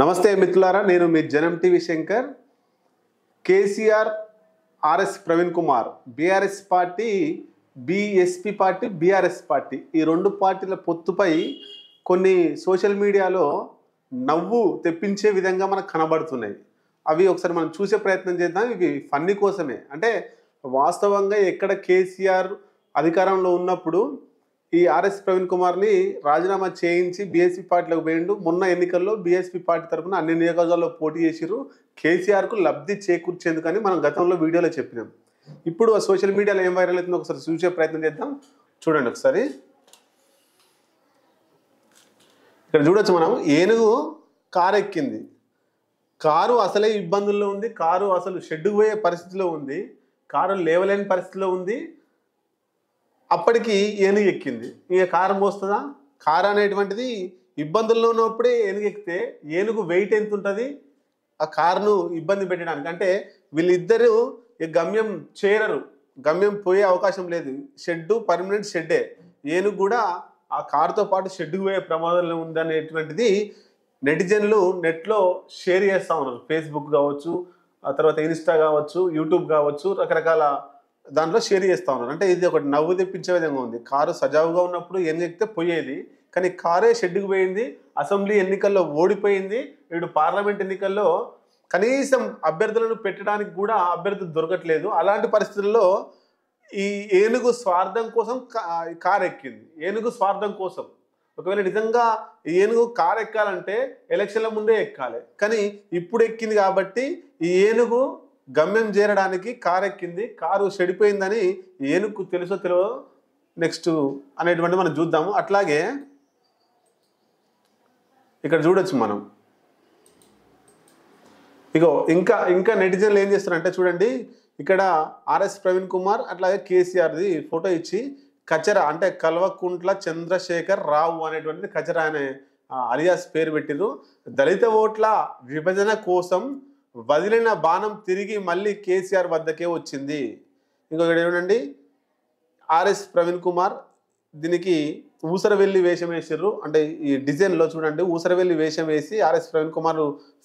నమస్తే మిత్రులారా నేను మీ Janam TV Shankar. KCR RS Praveen Kumar BRS party BSP party BRS party ఈ రెండు పార్టీల పొత్తుపై కొన్ని సోషల్ మీడియాలో నవ్వు తెప్పించే విధంగా మనకు కనబడుతున్నాయి. అవి ఒకసారి మనం చూసే ప్రయత్నం చేద్దాం. ఇవి ఫన్నీ కోసమే. అంటే వాస్తవంగా ఎక్కడ కేసీఆర్ అధికారంలో ఉన్నప్పుడు ఈ ఆర్ఎస్ ప్రవీణ్ కుమార్ని రాజీనామా చేయించి బీఎస్పీ పార్టీలోకి పోయిండు. మొన్న ఎన్నికల్లో బీఎస్పీ పార్టీ తరఫున అన్ని నియోజకవర్గాల్లో పోటీ చేసిరు కేసీఆర్కు లబ్ధి చేకూర్చేందుకని మనం గతంలో వీడియోలో చెప్పినాం. ఇప్పుడు ఆ సోషల్ మీడియాలో ఏం వైరల్ అవుతుందో ఒకసారి చూసే ప్రయత్నం చేద్దాం. చూడండి ఒకసారి. ఇక్కడ చూడొచ్చు మనం ఏనుగు కారు ఎక్కింది కారు అసలే ఇబ్బందుల్లో ఉంది కారు అసలు షెడ్డుకు పోయే పరిస్థితిలో ఉంది కారు లేవలేని పరిస్థితిలో ఉంది. అప్పటికి ఏనుగు ఎక్కింది. ఇక కారు మోస్తుందా కారు అనేటువంటిది ఇబ్బందుల్లో ఉన్నప్పుడే ఏనుగు ఎక్కితే ఏనుగు వెయిట్ ఎంత ఉంటుంది? ఆ కారును ఇబ్బంది పెట్టడానికి. అంటే వీళ్ళిద్దరూ ఈ గమ్యం చేరరు. గమ్యం పోయే అవకాశం లేదు. షెడ్డు పర్మనెంట్ షెడ్డే. ఏనుగు కూడా ఆ కారుతో పాటు షెడ్డుకు పోయే ప్రమాదంలో ఉందనేటువంటిది నెటిజన్లు నెట్లో షేర్ చేస్తూ ఉన్నారు. ఫేస్బుక్ కావచ్చు ఆ తర్వాత ఇన్స్టా కావచ్చు యూట్యూబ్ కావచ్చు రకరకాల దాంట్లో షేర్ చేస్తూ ఉన్నారు. అంటే ఇది ఒకటి నవ్వు తెప్పించే విధంగా ఉంది. కారు సజావుగా ఉన్నప్పుడు ఏం చెప్తే పోయేది. కానీ కారే షెడ్డుకు పోయింది అసెంబ్లీ ఎన్నికల్లో ఓడిపోయింది ఇప్పుడు పార్లమెంట్ ఎన్నికల్లో కనీసం అభ్యర్థులను పెట్టడానికి కూడా అభ్యర్థి దొరకట్లేదు. అలాంటి పరిస్థితుల్లో ఈ ఏనుగు స్వార్థం కోసం కారు ఎక్కింది. ఏనుగు స్వార్థం కోసం. ఒకవేళ నిజంగా ఏనుగు కారు ఎక్కాలంటే ఎలక్షన్ల ముందే ఎక్కాలి. కానీ ఇప్పుడు ఎక్కింది కాబట్టి ఈ ఏనుగు గమ్యం చేరడానికి కారు ఎక్కింది. కారు చెడిపోయిందని ఏనుగు తెలుసో తెలియదో నెక్స్ట్ అనేటువంటి మనం చూద్దాము. అట్లాగే ఇక్కడ చూడొచ్చు మనం. ఇగో ఇంకా ఇంకా నెటిజన్లు ఏం చేస్తారంటే చూడండి ఇక్కడ ఆర్ఎస్ ప్రవీణ్ కుమార్ అట్లాగే కేసీఆర్ది ఫోటో ఇచ్చి కచరా అంటే కల్వకుంట్ల చంద్రశేఖర్ రావు అనేటువంటిది కచరా అనే అలియాస్ పేరు పెట్టిరు దళిత ఓట్ల విభజన కోసం వదిలిన బాణం తిరిగి మళ్ళీ కేసీఆర్ వద్దకే వచ్చింది. ఇంకొకటి ఏమిటండి ఆర్ఎస్ ప్రవీణ్ కుమార్ దీనికి ఊసరవెల్లి వేషం వేసిర్రు. అంటే ఈ డిజైన్లో చూడండి ఊసరవెల్లి వేషం వేసి ఆర్ఎస్ ప్రవీణ్ కుమార్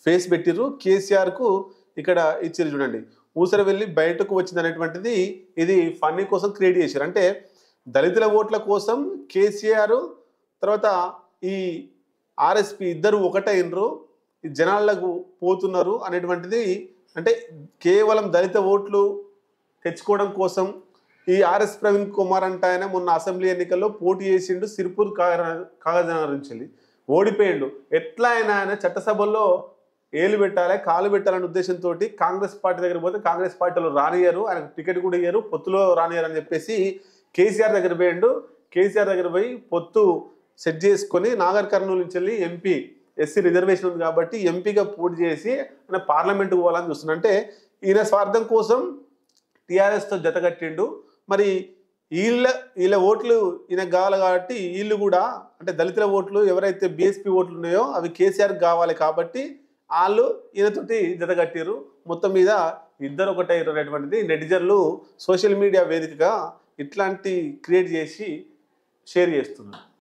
ఫేస్ పెట్టిర్రు. కేసీఆర్కు ఇక్కడ ఇచ్చిర్రు చూడండి. ఊసరవెల్లి బయటకు వచ్చింది అనేటువంటిది ఇది ఫన్నీ కోసం క్రియేట్ చేశారు అంటే దళితుల ఓట్ల కోసం కేసీఆర్ తర్వాత ఈ ఆర్ఎస్పి ఇద్దరు ఒకటైనరు. జనాలకు పోతున్నారు అనేటువంటిది అంటే కేవలం దళిత ఓట్లు తెచ్చుకోవడం కోసం ఈ ఆర్ఎస్ ప్రవీణ్ కుమార్ అంటే ఆయన మొన్న అసెంబ్లీ ఎన్నికల్లో పోటీ చేసిండు సిర్పూర్ కాగజనగర్ నుంచి ఓడిపోయిండు. ఎట్లా అయినా ఆయన చట్టసభల్లో ఏలు పెట్టాలి కాలు పెట్టాలనే ఉద్దేశంతో కాంగ్రెస్ పార్టీ దగ్గర పోతే కాంగ్రెస్ పార్టీలో రానియరు ఆయనకు టికెట్ కూడా ఇయ్యరు పొత్తులో రానియరు అని చెప్పేసి కేసీఆర్ దగ్గర పోయిండు. కేసీఆర్ దగ్గర పోయి పొత్తు సెట్ చేసుకొని నాగర్ కర్నూలు నుంచి వెళ్ళి ఎంపీ ఎస్సీ రిజర్వేషన్ ఉంది కాబట్టి ఎంపీగా పోటీ చేసి ఆయన పార్లమెంట్కి పోవాలని చూస్తున్నాడు అంటే ఈయన స్వార్థం కోసం టీఆర్ఎస్తో జతగట్టిండు మరి వీళ్ళ వీళ్ళ ఓట్లు ఈయనకు కావాలి కాబట్టి వీళ్ళు కూడా అంటే దళితుల ఓట్లు ఎవరైతే బీఎస్పీ ఓట్లు ఉన్నాయో అవి కేసీఆర్ కావాలి కాబట్టి వాళ్ళు ఈయనతోటి జతగట్టారు మొత్తం మీద ఇద్దరు ఒకటైరు అనేటువంటిది నెటిజన్లు సోషల్ మీడియా వేదికగా ఇట్లాంటి క్రియేట్ చేసి షేర్ చేస్తున్నారు.